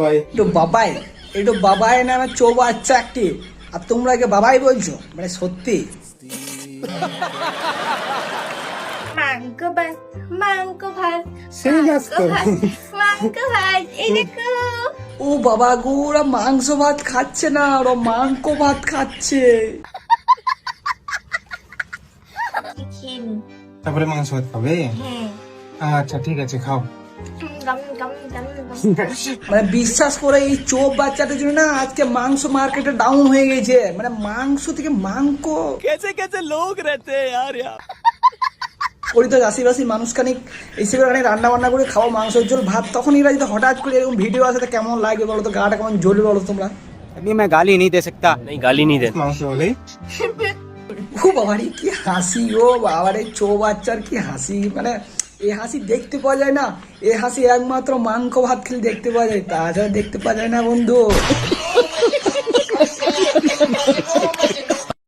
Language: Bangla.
ভাই একটু বাবাই? একটু বাবাই নামে চৌ বাচ্চা একটি। আর তোমরা কে বাবাই বলছো? মানে সত্যি? মাংস ভাত মাংস ভাত সেই গাছ তো। মাংস ভাত এই দেখো ও বাবা গো ওরা মাংস ভাত খাচ্ছে না ওরা মাংস ভাত খাচ্ছে। তারপরে মাংস ভাত খাবে? হ্যাঁ। আচ্ছা ঠিক আছে খাও। মানে বিশ্বাস করে এই চোপ বাচ্চাটার জন্য না আজকে মাংস মার্কেটে ডাউন হয়ে গেছে মানে মাংস থেকে মাংস कैसे कैसे लोग रहते हैं यार यार করি তো আশিবাসী মানুষ খানিক এসে করে রান্না বান্না করে খাওয়া মাংসের ঝোল ভাত তখন এরা যদি হঠাৎ করে এরকম ভিডিও আসে তো কেমন লাগবে বলো তো গাটা কেমন জ্বলবে বলো তোমরা अभी मैं गाली नहीं दे सकता नहीं गाली नहीं दे মাংস হলেই ও বাবারে কি হাসি ও বাবারে চো বাচ্চার কি হাসি মানে এই হাসি দেখতে পাওয়া যায় না। এ হাসি একমাত্র মাংস ভাত খেলে দেখতে পাওয়া যায়। তাছাড়া দেখতে পাওয়া যায় না, বন্ধু।